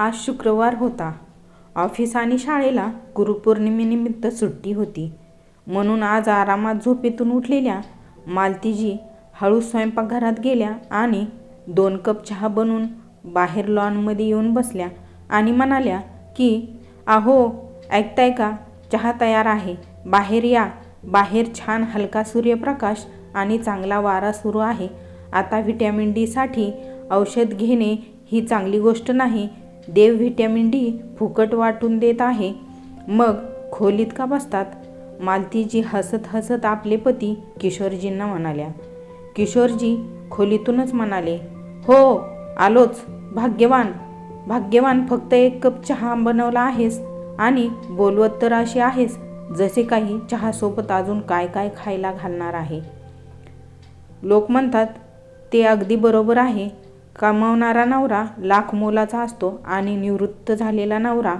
आज शुक्रवार होता. ऑफिस आणि शाळेला गुरुपौर्णिमेनिमित्त सुट्टी होती. म्हणून आज आरामात झोपेतून उठलेल्या मालतीजी हळू स्वयंपाकघरात गेल्या आणि दोन कप चहा बनवून बाहेर लॉनमध्ये येऊन बसल्या आणि म्हणाल्या की, अहो, ऐकताय का? चहा तयार आहे. बाहेर या. बाहेर छान हलका सूर्यप्रकाश आणि चांगला वारा सुरू आहे. आता व्हिटॅमिन डीसाठी औषध घेणे ही चांगली गोष्ट नाही. देव व्हिटॅमिन डी फुकट वाटून देत आहे. मग खोलीत का बसतात? मालतीजी हसत हसत आपले पती किशोरजींना म्हणाल्या. किशोरजी खोलीतूनच म्हणाले, हो, आलोच. भाग्यवान, भाग्यवान फक्त एक कप चहा बनवला आहेस आणि बोलवत तर अशी आहेस जसे काही चहासोबत अजून काय काय खायला घालणार आहे. लोक म्हणतात ते अगदी बरोबर आहे. कमावणारा नवरा लाख मोलाचा असतो आणि निवृत्त झालेला नवरा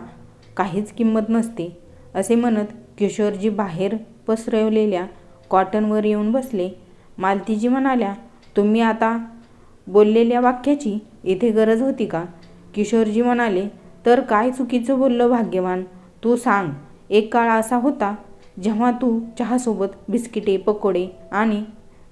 काहीच किंमत नसते, असे म्हणत किशोरजी बाहेर पसरवलेल्या कॉटनवर येऊन बसले. मालतीजी म्हणाल्या, तुम्ही आता बोललेल्या वाक्याची इथे गरज होती का? किशोरजी म्हणाले, तर काय चुकीचं बोललो भाग्यवान? तू सांग. एक काळ असा होता जेव्हा तू चहासोबत बिस्किटे, पकोडे आणि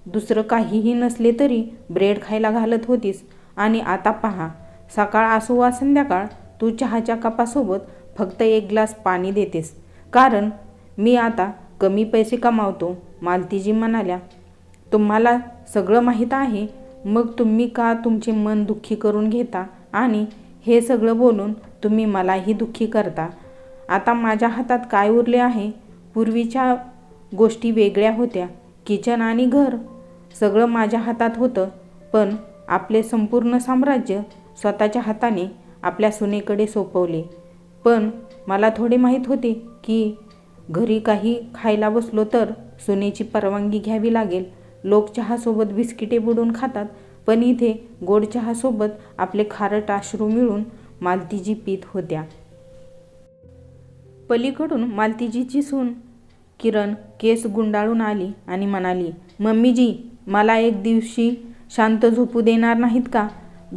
दुसरं काहीही नसले तरी ब्रेड खायला घालत होतीस आणि आता पहा, सकाळ असो वा संध्याकाळ तू चहाच्या कपासोबत फक्त एक ग्लास पाणी देतेस, कारण मी आता कमी पैसे कमावतो. मालतीजी म्हणाल्या, तुम्हाला सगळं माहीत आहे, मग तुम्ही का तुमचे मन दुःखी करून घेता आणि हे सगळं बोलून तुम्ही मलाही दुःखी करता. आता माझ्या हातात काय उरले आहे? पूर्वीच्या गोष्टी वेगळ्या होत्या. किचन आणि घर सगळं माझ्या हातात होतं. पण आपले संपूर्ण साम्राज्य स्वतःच्या हाताने आपल्या सुनेकडे सोपवले. पण मला थोडे माहीत होते की घरी काही खायला बसलो तर सुनेची परवानगी घ्यावी लागेल. लोक चहासोबत बिस्किटे बुडून खातात, पण इथे गोड चहासोबत आपले खारट आश्रू मिळून मालतीजी पीत होत्या. पलीकडून मालतीजीची सून किरण केस गुंडाळून आली आणि म्हणाली, मम्मीजी, मला एक दिवशी शांत झोपू देणार नाहीत का?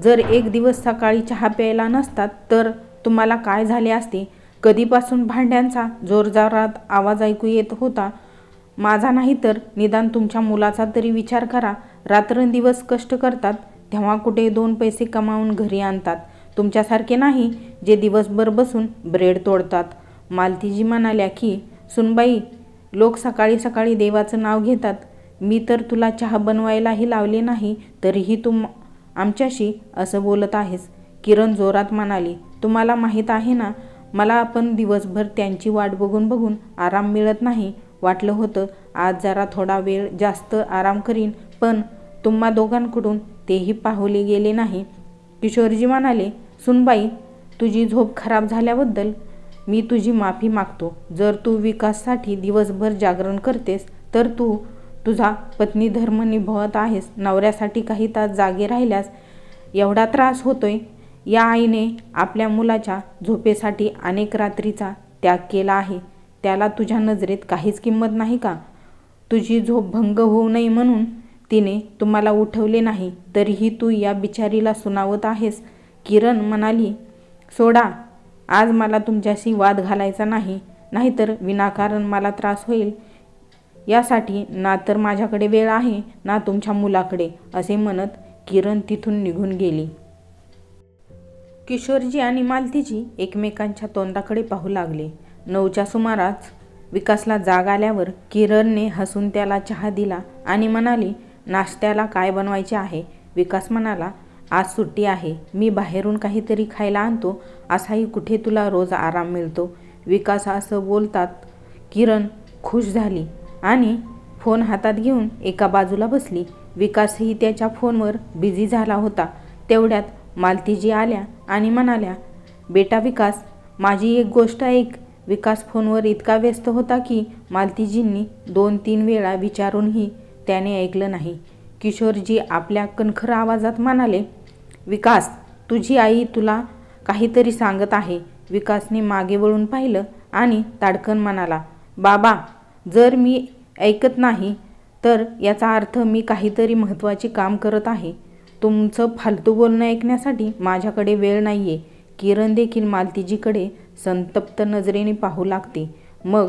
जर एक दिवस सकाळी चहा प्यायला नसतात तर तुम्हाला काय झाले असते? कधीपासून भांड्यांचा जोरजोरात आवाज ऐकू येत होता? माझा नाही तर निदान तुमच्या मुलाचा तरी विचार करा. रात्रंदिवस कष्ट करतात, तेव्हा कुठे दोन पैसे कमावून घरी आणतात. तुमच्यासारखे नाही, जे दिवसभर बसून ब्रेड तोडतात. मालतीजी म्हणाल्या की, सुनबाई लोक सकाळी सकाळी देवाचं नाव घेतात. मी तर तुला चहा बनवायलाही लावले नाही, तरीही तू आमच्याशी असं बोलत आहेस. किरण जोरात म्हणाली, तुम्हाला माहीत आहे ना, मला पण दिवसभर त्यांची वाट बघून बघून आराम मिळत नाही. वाटलं होतं आज जरा थोडा वेळ जास्त आराम करीन, पण तुम्हा दोघांकडून तेही पाहुले गेले नाही. किशोरजी म्हणाले, सुनबाई तुझी झोप खराब झाल्याबद्दल मी तुझी माफी मागतो. जर तू विकाससाठी दिवसभर जागरण करतेस, तर तू तुझा पत्नी धर्म निभवत आहेस. नवऱ्यासाठी काही तास जागे राहिल्यास एवढा त्रास होतोय. या आईने आपल्या मुलाच्या झोपेसाठी अनेक रात्रीचा त्याग केला आहे. त्याला तुझ्या नजरेत काहीच किंमत नाही का? तुझी झोप भंग होऊ नये म्हणून तिने तुम्हाला उठवले नाही, तरीही तू या बिचारीला सुनावत आहेस. किरण म्हणाली, सोडा, आज मला तुमच्याशी वाद घालायचा नाही, नाहीतर विनाकारण मला त्रास होईल. यासाठी ना तर माझ्याकडे वेळ आहे ना तुमच्या मुलाकडे, असे म्हणत किरण तिथून निघून गेली. किशोरजी आणि मालतीजी एकमेकांच्या तोंडाकडे पाहू लागले. नऊच्या सुमारास विकासला जाग आल्यावर किरणने हसून त्याला चहा दिला आणि म्हणाली, नाश्त्याला काय बनवायचे आहे? विकास म्हणाला, आज सुट्टी आहे. मी बाहेरून काहीतरी खायला आणतो. असाही कुठे तुला रोज आराम मिळतो? विकास असं बोलतात किरण खुश झाली आणि फोन हातात घेऊन एका बाजूला बसली. विकासही त्याच्या फोनवर बिझी झाला होता. तेवढ्यात मालतीजी आल्या आणि म्हणाल्या, बेटा विकास, माझी एक गोष्ट ऐक. विकास फोनवर इतका व्यस्त होता की मालतीजींनी दोन तीन वेळा विचारूनही त्याने ऐकलं नाही. किशोरजी आपल्या कणखर आवाजात म्हणाले, विकास, तुझी आई तुला काहीतरी सांगत आहे. विकासने मागे वळून पाहिलं आणि ताडकन म्हणाला, बाबा, जर मी ऐकत नाही, तर याचा अर्थ मी काहीतरी महत्त्वाचे काम करत आहे. तुमचं फालतू बोलणं ऐकण्यासाठी माझ्याकडे वेळ नाही आहे किरण देखील मालतीजीकडे संतप्त नजरेने पाहू लागते. मग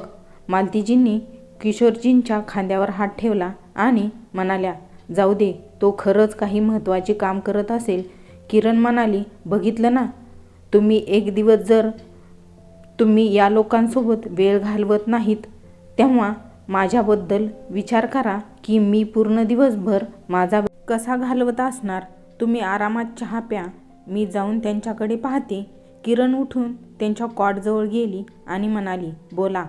मालतीजींनी किशोरजींच्या खांद्यावर हात ठेवला आणि म्हणाल्या जाऊ दे तो खरंच काही महत्त्वाचे काम करत असेल. किरण म्हणाली बघितलं ना तुम्ही एक दिवस जर तुम्ही या लोकांसोबत वेळ घालवत नाहीत तेव्हा माझ्याबद्दल विचार करा की मी पूर्ण दिवसभर माझा कसा घालवत असणार. तुम्ही आरामात चहा प्या. मी जाऊन त्यांच्याकडे पाहते. किरण उठून त्यांच्या कॉटजवळ गेली आणि म्हणाली बोला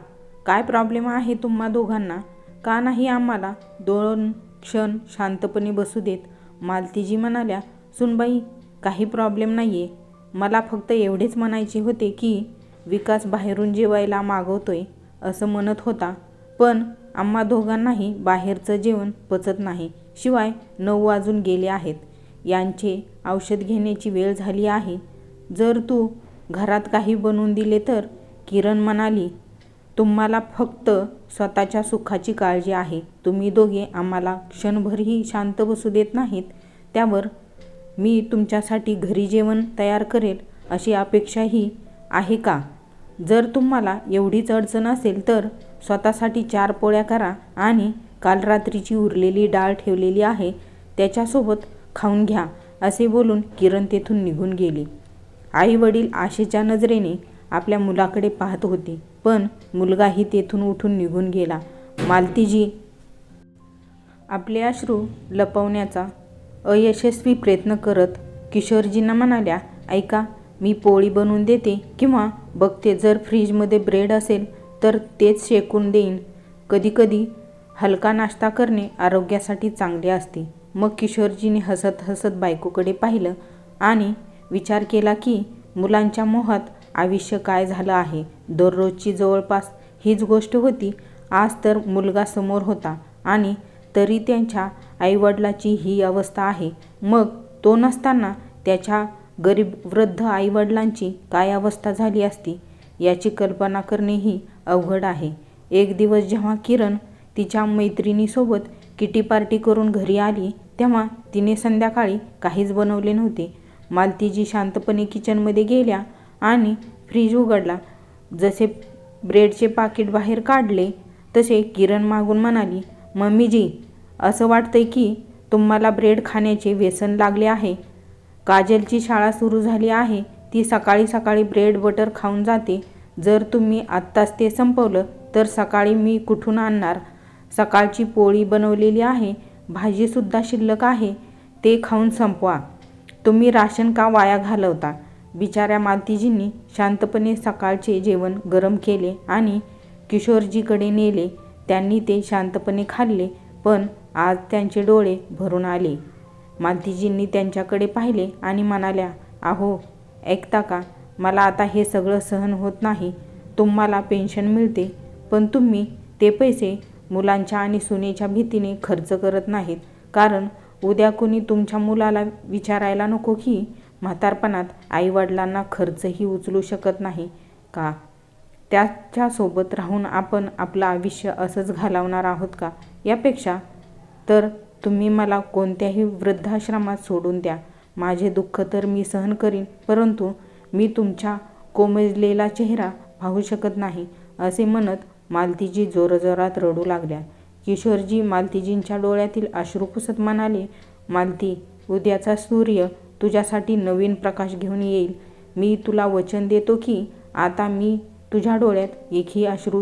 काय प्रॉब्लेम आहे तुम्हा दोघांना? का नाही आम्हाला दोन क्षण शांतपणे बसू देत? मालतीजी म्हणाल्या सुनबाई काही प्रॉब्लेम नाही आहे मला फक्त एवढेच म्हणायचे होते की विकास बाहेरून जेवायला मागवतोय. असं म्हणत होता. पण आम्हा दोघांनाही बाहेरचं जेवण पचत नाही. शिवाय नऊ वाजून गेले आहेत. यांचे औषध घेण्याची वेळ झाली आहे. जर तू घरात काही बनवून दिले तर? किरण म्हणाली तुम्हाला फक्त स्वतःच्या सुखाची काळजी आहे. तुम्ही दोघे आम्हाला क्षणभरही शांत बसू देत नाहीत. त्यावर मी तुमच्यासाठी घरी जेवण तयार करेल अशी अपेक्षाही आहे का? जर तुम्हाला एवढीच अडचण असेल तर स्वतःसाठी चार पोळ्या करा आणि काल रात्रीची उरलेली डाळ ठेवलेली आहे त्याच्यासोबत खाऊन घ्या असे बोलून किरण तेथून निघून गेली. आई वडील आशेच्या नजरेने आपल्या मुलाकडे पाहत होते पण मुलगाही तेथून उठून निघून गेला. मालतीजी आपले अश्रू लपवण्याचा अयशस्वी प्रयत्न करत किशोरजींना म्हणाल्या ऐका मी पोळी बनवून देते किंवा बघते जर फ्रीजमध्ये ब्रेड असेल तर तेच शेकून देईन. कधीकधी हलका नाश्ता करणे आरोग्यासाठी चांगले असते. मग किशोरजीने हसत हसत बायकोकडे पाहिलं आणि विचार केला की मुलांच्या मोहात आयुष्य काय झालं आहे? दररोजची जवळपास हीच गोष्ट होती. आज तर मुलगा समोर होता आणि तरी त्यांच्या आईवडिलाची ही अवस्था आहे. मग तो नसताना त्याच्या गरीब वृद्ध आईवडिलांची काय अवस्था झाली असती याची कल्पना करणेही अवघड आहे. एक दिवस जेव्हा किरण तिच्या मैत्रिणीसोबत किटी पार्टी करून घरी आली तेव्हा तिने संध्याकाळी काहीच बनवले नव्हते. मालतीजी शांतपणे किचनमध्ये गेल्या आणि फ्रीज उघडला. जसे ब्रेडचे पाकिट बाहेर काढले तसे किरण मागून म्हणाली मम्मीजी असं वाटतंय की तुम्हाला ब्रेड खाण्याचे व्यसन लागले आहे. काजलची शाळा सुरू झाली आहे. ती सकाळी सकाळी ब्रेड बटर खाऊन जाते. जर तुम्ही आत्ताच ते संपवलं तर सकाळी मी कुठून आणणार? सकाळची पोळी बनवलेली आहे. भाजीसुद्धा शिल्लक आहे. ते खाऊन संपवा. तुम्ही राशन का वाया घालवता? बिचाऱ्या मातीजींनी शांतपणे सकाळचे जेवण गरम केले आणि किशोरजीकडे नेले. त्यांनी ते शांतपणे खाल्ले पण आज त्यांचे डोळे भरून आले. मालतीजींनी त्यांच्याकडे पाहिले आणि म्हणाल्या अहो ऐकता का? मला आता हे सगळं सहन होत नाही. तुम्हाला पेन्शन मिळते पण तुम्ही ते पैसे मुलांच्या आणि सुनेच्या भीतीने खर्च करत नाहीत. कारण उद्या कुणी तुमच्या मुलाला विचारायला नको की म्हातारपणात आईवडिलांना खर्चही उचलू शकत नाही. का? त्याच्यासोबत राहून आपण आपलं आयुष्य असंच घालवणार आहोत का? यापेक्षा तर तुम्ही मला कोणत्याही वृद्धाश्रमात सोडून द्या. माझे दुःख तर मी सहन करीन परंतु मी तुमच्या कोमजलेला चेहरा पाहू शकत नाही असे म्हणत मालतीजी जोरजोरात रडू लागल्या. किशोरजी मालतीजींच्या डोळ्यातील अश्रू पुसत म्हणाले मालती उद्याचा सूर्य तुझ्यासाठी नवीन प्रकाश घेऊन येईल. मी तुला वचन देतो की आता मी तुझ्या डोळ्यात एकही अश्रू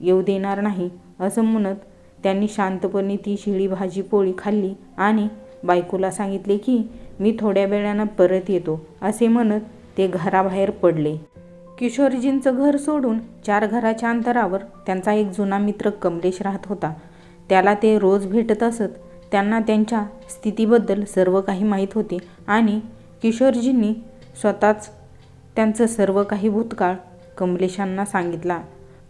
येऊ देणार नाही असं म्हणत त्यांनी शांतपणे ती शिळी भाजी पोळी खाल्ली आणि बायकोला सांगितले की मी थोड्या वेळानं परत येतो असे म्हणत ते घराबाहेर पडले. किशोरजींचं घर सोडून चार घराच्या अंतरावर त्यांचा एक जुना मित्र कमलेश राहत होता. त्याला ते रोज भेटत असत. त्यांना त्यांच्या स्थितीबद्दल सर्व काही माहीत होते आणि किशोरजींनी स्वतःच त्यांचं सर्व काही भूतकाळ कमलेशांना सांगितला.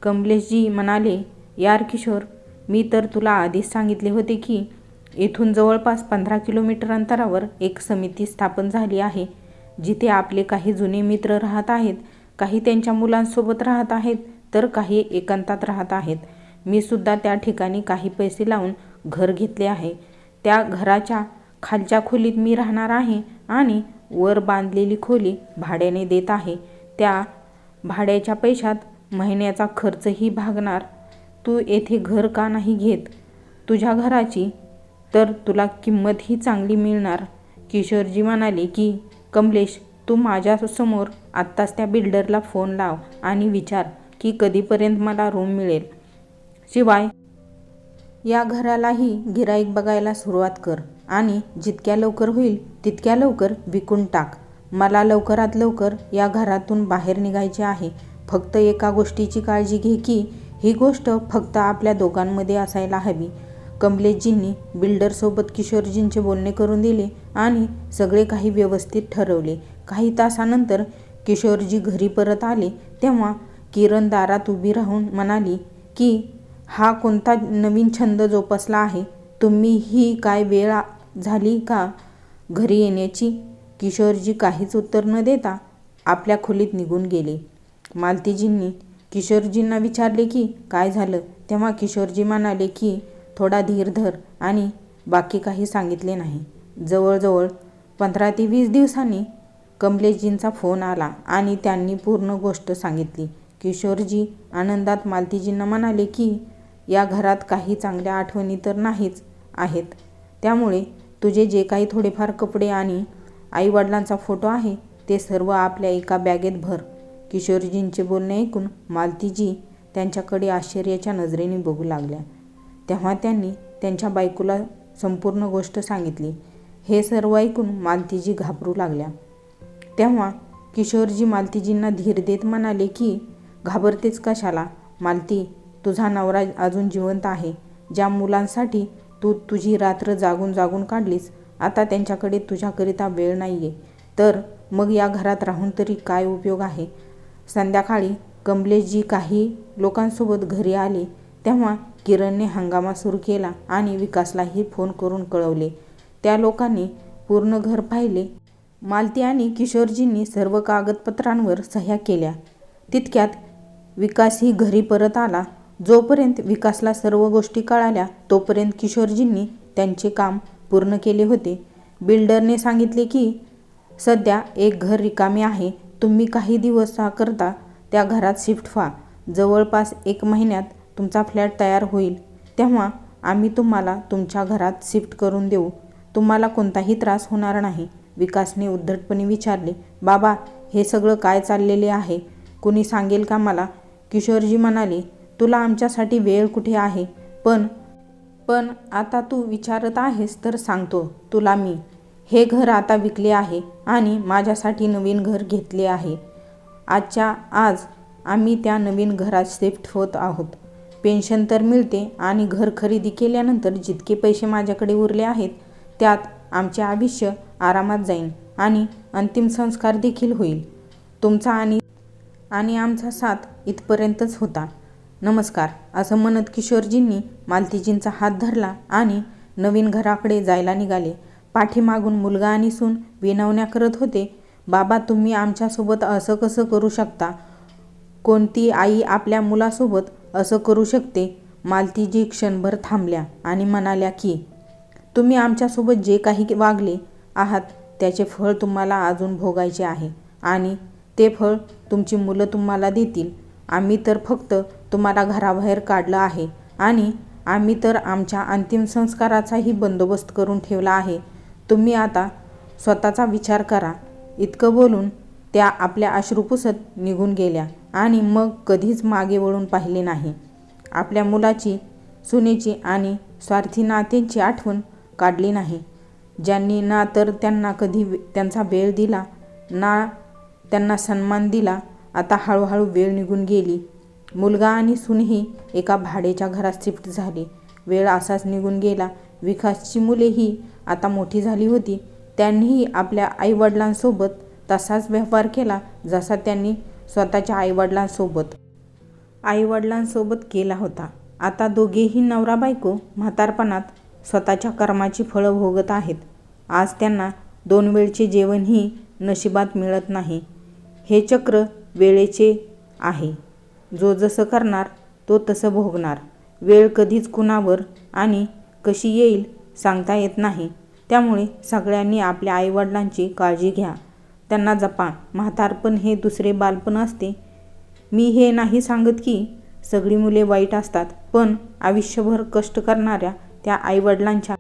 कमलेशजी म्हणाले यार किशोर मी तर तुला आधीच सांगितले होते की येथून जवळपास पंधरा किलोमीटर अंतरावर एक समिती स्थापन झाली आहे जिथे आपले काही जुने मित्र राहत आहेत काही त्यांच्या मुलांसोबत राहत आहेत तर काही एकांतात राहत आहेत. मी सुद्धा त्या ठिकाणी काही पैसे लावून घर घेतले आहे. त्या घराच्या खालच्या खोलीत मी राहणार आहे आणि वर बांधलेली खोली भाड्याने देत आहे. त्या भाड्याच्या पैशात महिन्याचा खर्चही भागणार तू येथे घर का नाही घेत? तुझ्या घराची? तर तुला किंमतही चांगली मिळणार. किशोरजी म्हणाले की कमलेश तू माझ्यासमोर आत्ताच त्या बिल्डरला फोन लाव आणि विचार की कधीपर्यंत मला रूम मिळेल. शिवाय या घरालाही गिराईक बघायला सुरुवात कर आणि जितक्या लवकर होईल तितक्या लवकर विकून टाक. मला लवकरात लवकर या घरातून बाहेर निघायचे आहे. फक्त एका गोष्टीची काळजी घे की ही गोष्ट फक्त आपल्या दोघांमध्ये असायला हवी. कमलेशजींनी बिल्डरसोबत किशोरजींचे बोलणे करून दिले आणि सगळे काही व्यवस्थित ठरवले. काही तासानंतर किशोरजी घरी परत आले तेव्हा किरण दारात उभी राहून म्हणाली की हा कोणता नवीन छंद जोपासला आहे? तुम्ही ही काय वेळ झाली का घरी येण्याची? किशोरजी काहीच उत्तर न देता आपल्या खोलीत निघून गेले. मालतीजींनी किशोरजींना विचारले की काय झालं? तेव्हा किशोरजी म्हणाले की थोडा धीर धर आणि बाकी काही सांगितले नाही. जवळजवळ पंधरा ते वीस दिवसांनी कमलेशजींचा फोन आला आणि त्यांनी पूर्ण गोष्ट सांगितली. किशोरजी आनंदात मालतीजींना म्हणाले की या घरात काही चांगल्या आठवणी तर नाहीच आहेत. त्यामुळे तुझे जे काही थोडेफार कपडे आणि आईवडिलांचा फोटो आहे ते सर्व आपल्या एका बॅगेत भर. किशोरजींचे बोलणे ऐकून मालतीजी त्यांच्याकडे आश्चर्याच्या नजरेने बघू लागल्या. तेव्हा त्यांनी त्यांच्या बायकोला संपूर्ण गोष्ट सांगितली. हे सर्व ऐकून मालतीजी घाबरू लागल्या. तेव्हा किशोरजी मालतीजींना धीर देत म्हणाले की घाबरतेच कशाला? मालती तुझा नवरा अजून जिवंत आहे. ज्या मुलांसाठी तू तुझी रात्र जागून जागून काढलीस आता त्यांच्याकडे तुझ्याकरिता वेळ नाही आहे तर मग या घरात राहून तरी काय उपयोग आहे? संध्याकाळी कमलेशजी काही लोकांसोबत घरी आले. तेव्हा किरणने हंगामा सुरू केला आणि विकासलाही फोन करून कळवले. त्या लोकांनी पूर्ण घर पाहिले. मालती आणि किशोरजींनी सर्व कागदपत्रांवर सह्या केल्या. तितक्यात विकासही घरी परत आला. जोपर्यंत विकासला सर्व गोष्टी कळाल्या तोपर्यंत किशोरजींनी त्यांचे काम पूर्ण केले होते. बिल्डरने सांगितले की सध्या एक घर रिकामे आहे. तुम्ही काही दिवसाकरता त्या घरात शिफ्ट व्हा. जवळपास एक महिन्यात तुमचा फ्लॅट तयार होईल. तेव्हा आम्ही तुम्हाला तुमच्या घरात शिफ्ट करून देऊ. तुम्हाला कोणताही त्रास होणार नाही. विकासने उद्धटपणे विचारले बाबा हे सगळं काय चाललेले आहे? कुणी सांगेल का मला? किशोरजी म्हणाले तुला आमच्यासाठी वेळ कुठे आहे? पण पण आता तू विचारत आहेस तर सांगतो. तुला मी हे घर आता विकले आहे आणि माझ्यासाठी नवीन घर घेतले आहे. आजच्या आज आम्ही त्या नवीन घरात शिफ्ट होत आहोत. पेन्शन तर मिळते आणि घर खरेदी केल्यानंतर जितके पैसे माझ्याकडे उरले आहेत त्यात आमचे आयुष्य आरामात जाईल आणि अंतिम संस्कार देखील होईल. तुमचा आणि आणि आमचा साथ इथपर्यंतच होता. नमस्कार असं म्हणत किशोरजींनी मालतीजींचा हात धरला आणि नवीन घराकडे जायला निघाले. पाठीमागून मुलगा आणि सून विनवण्या करत होते. बाबा तुम्ही आमच्यासोबत असं कसं करू शकता? कोणती आई आपल्या मुलासोबत असं करू शकते? मालतीजी क्षणभर थांबल्या आणि म्हणाल्या की तुम्ही आमच्यासोबत जे काही वागले आहात त्याचे फळ तुम्हाला अजून भोगायचे आहे आणि ते फळ तुमची मुलं तुम्हाला देतील. आम्ही तर फक्त तुम्हाला घराबाहेर काढलं आहे आणि आम्ही तर आमच्या अंतिम संस्काराचाही बंदोबस्त करून ठेवला आहे. तुम्ही आता स्वतःचा विचार करा. इतकं बोलून त्या आपल्या अश्रू पुसत निघून गेल्या आणि मग कधीच मागे वळून पाहिले नाही. आपल्या मुलाची सुनेची आणि स्वार्थी नात्यांची आठवण काढली नाही. ज्यांनी ना तर त्यांना कधी वे- त्यांचा वेळ दिला ना त्यांना सन्मान दिला आता हळूहळू वेळ निघून गेली. मुलगा आणि सूनही एका भाडेच्या घरात शिफ्ट झाली. वेळ असाच निघून गेला. विकासची मुलेही आता मोठी झाली होती त्यांनीही आपल्या आईवडिलांसोबत तसाच व्यवहार केला जसा त्यांनी स्वतःच्या आईवडिलांसोबत. आईवडिलांसोबत केला होता. आता दोघेही नवरा बायको म्हातारपणात स्वतःच्या कर्माची फळं भोगत आहेत. आज त्यांना दोन वेळचे जेवणही नशिबात मिळत नाही. हे चक्र वेळेचे आहे. जो जसं करणार तो तसं भोगणार. वेळ कधीच कुणावर आणि कशी येईल सांगता येत नाही. त्यामुळे सगळ्यांनी आपल्या आईवडिलांची काळजी घ्या. त्यांना जपा. म्हातारपण हे दुसरे बालपण असते. मी हे नाही सांगत की सगळी मुले वाईट असतात पण आयुष्यभर कष्ट करणाऱ्या त्या आईवडिलांच्या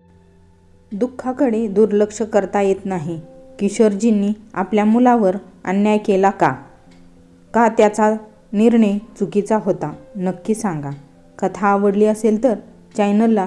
दुःखाकडे दुर्लक्ष करता येत नाही. किशोरजींनी आपल्या मुलावर अन्याय केला का? का त्याचा निर्णय चुकीचा होता? नक्की सांगा. कथा आवडली असेल तर चॅनलला